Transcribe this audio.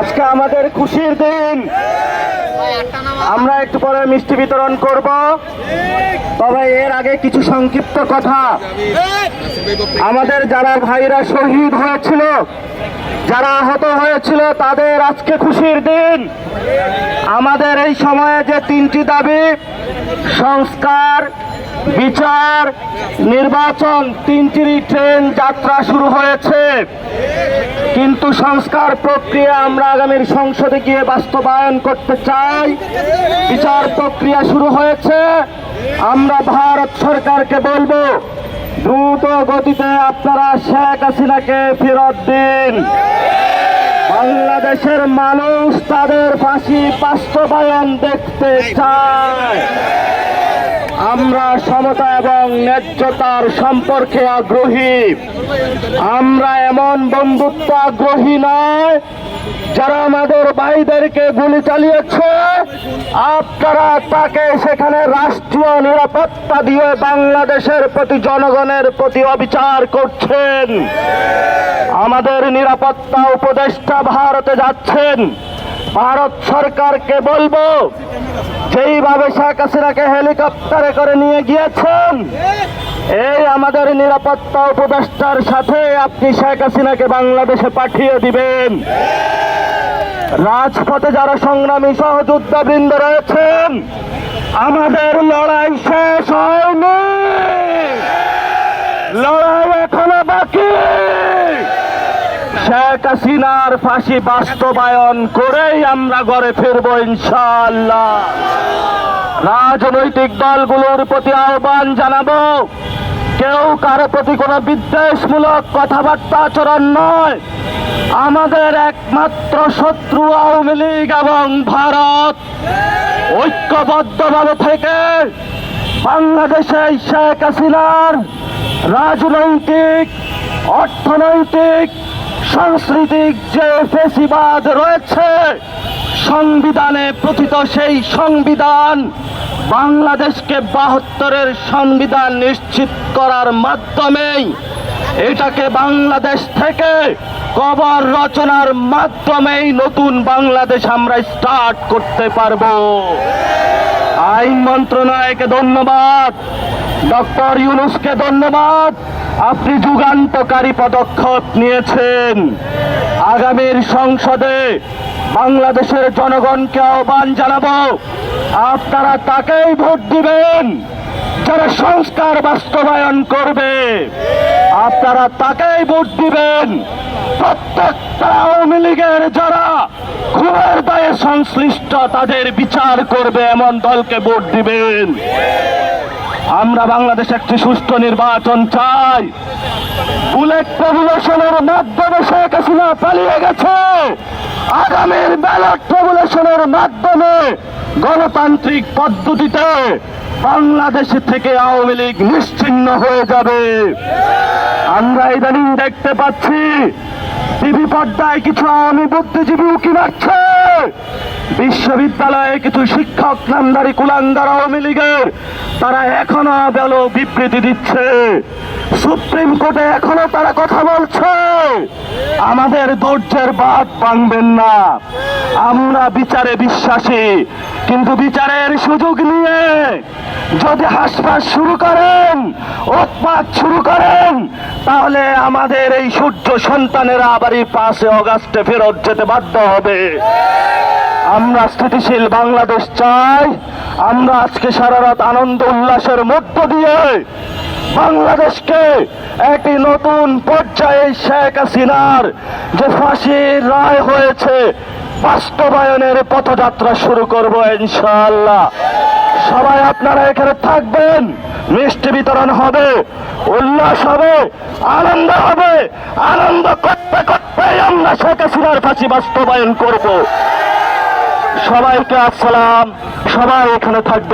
আজকে আমাদের খুশির দিন। আমরা একটু পরে মিষ্টি বিতরণ করব। তবে এর আগে কিছু সংক্ষিপ্ত কথা। আমাদের যারা ভাইরা শহীদ হয়েছিল, যারা আহত হয়েছিল, তাদের আজকে খুশির দিন। আমাদের এই সময়ে যে তিনটি দাবি, সংস্কার বিচার, নির্বাচন, তিনটিরই ট্রেন যাত্রা শুরু হয়েছে। কিন্তু সংস্কার প্রক্রিয়া আমরা আগামীর সংসদে গিয়ে বাস্তবায়ন করতে চাই। বিচার প্রক্রিয়া শুরু হয়েছে। আমরা ভারত সরকারকে বলব, দ্রুত গতিতে আপনারা শেখ হাসিনাকে ফেরত দিন। বাংলাদেশের মানুষ তাদের ফাঁসি বাস্তবায়ন দেখতে চায়। আমরা সমতা এবং ন্যায্যতার সম্পর্কে আগ্রহী। আমরা এমন বন্ধুত্ব আগ্রহী নয়, যারা আমাদের ভাইদেরকে গুলি চালিয়েছে। আপনারা তাকে সেখানে রাষ্ট্রীয় নিরাপত্তা দিয়ে বাংলাদেশের প্রতি জনগণের প্রতি অবিচার করছেন। আমাদের নিরাপত্তা উপদেষ্টা ভারতে যাচ্ছেন। ভারত সরকারকে বলব, যেইভাবে শেখ হাসিনাকে হেলিকপ্টারে করে নিয়ে গিয়েছেন, এই আমাদের নিরাপত্তা উপদেষ্টার সাথে আপনি শেখ হাসিনাকে বাংলাদেশে পাঠিয়ে দিবেন। রাজপথে যারা সংগ্রামী সহযোদ্ধাবৃন্দ রয়েছেন, আমাদের লড়াই শেষ হয়নি। লড়াই এখনও বাকি। শেখ হাসিনার ফাঁসি বাস্তবায়ন করেই আমরা ঘরে ফিরবো ইনশাল্লাহ রাজনৈতিক দলগুলোর প্রতি আহ্বান জানাব। কেউ কারও প্রতি কোনো বিদ্বেষমূলক কথাবার্তা আচরণ নয়। আমাদের একমাত্র শত্রু আওয়ামী লীগ এবং ভারত। ঐক্যবদ্ধভাবে থেকে বাংলাদেশে শেখ হাসিনার রাজনৈতিক, অর্থনৈতিক সাংস্কৃতিক যে ফেসিবাদ রয়েছে, সংবিধানে প্রথিত সেই সংবিধান বাংলাদেশকে বাহাত্তরের সংবিধান নিশ্চিত করার মাধ্যমেই এটাকে বাংলাদেশ থেকে কবর রচনার মাধ্যমেই নতুন বাংলাদেশ আমরা স্টার্ট করতে পারব। আইন মন্ত্রণালয়কে ধন্যবাদ, ডক্টর ইউনুসকে ধন্যবাদ আপনি যুগান্তকারী পদক্ষেপ নিয়েছেন। আগামীর সংসদে বাংলাদেশের জনগণকে আহ্বান জানাব। আপনারা তাকেই ভোট দিবেন। যারা সংস্কার বাস্তবায়ন করবে, আপনারা তাকেই ভোট দিবেন। প্রত্যেকটা আওয়ামী লীগের যারা খুনের দায়ে সংশ্লিষ্ট, তাদের বিচার করবে, এমন দলকে ভোট দিবেন। আমরা বাংলাদেশে একটি সুষ্ঠু নির্বাচন চাই। বুলেট রেগুলেশনের মাধ্যমে শেখ হাসিনা পালিয়ে গেছে। আগামীর ব্যালট রেগুলেশনের মাধ্যমে গণতান্ত্রিক পদ্ধতিতে বাংলাদেশ থেকে আওয়ামী লীগ নিশ্চিন্ন হয়ে যাবে। আমরা ইদানিং দেখতে পাচ্ছি, টিভি পর্দায় কিছু আওয়ামী বুদ্ধিজীবী উকি মারছে। বিশ্ববিদ্যালয়ে কিছু শিক্ষক নামদারি কুলাঙ্গার আওয়ামী লীগের, তারা এখনও বেল বিবৃতি দিচ্ছে। সুপ্রিম কোর্টে এখনও তারা কথা বলছে। আমাদের ধৈর্যের বাদ ভাঙবেন না। আমরা বিচারে বিশ্বাসী। কিন্তু বিচারের সুযোগ নিয়ে যদি হাসপাস শুরু করেন, উৎপাত শুরু করেন, তাহলে আমাদের এই সূর্য সন্তানেরা আবার এই পাশে অগাস্টে ফেরত যেতে বাধ্য হবে। আমরা স্থিতিশীল বাংলাদেশ চাই। আমরা আজকে সারা রাত আনন্দ উল্লাসের মধ্য দিয়ে বাংলাদেশকে একটি নতুন পর্যায়ে শেখ হাসিনার যে ফাঁসির রায় হয়েছে বাস্তবায়নের পথযাত্রা শুরু করব ইনশাআল্লাহ। সবাই আপনারা এখানে থাকবেন, মিষ্টি বিতরণ হবে, উল্লাস হবে, আনন্দ হবে, আনন্দ করতে করতে আমরা শেখ হাসিনার কাছে বাস্তবায়ন করব। সবাইকে আসসালাম, সবাই এখানে থাকবে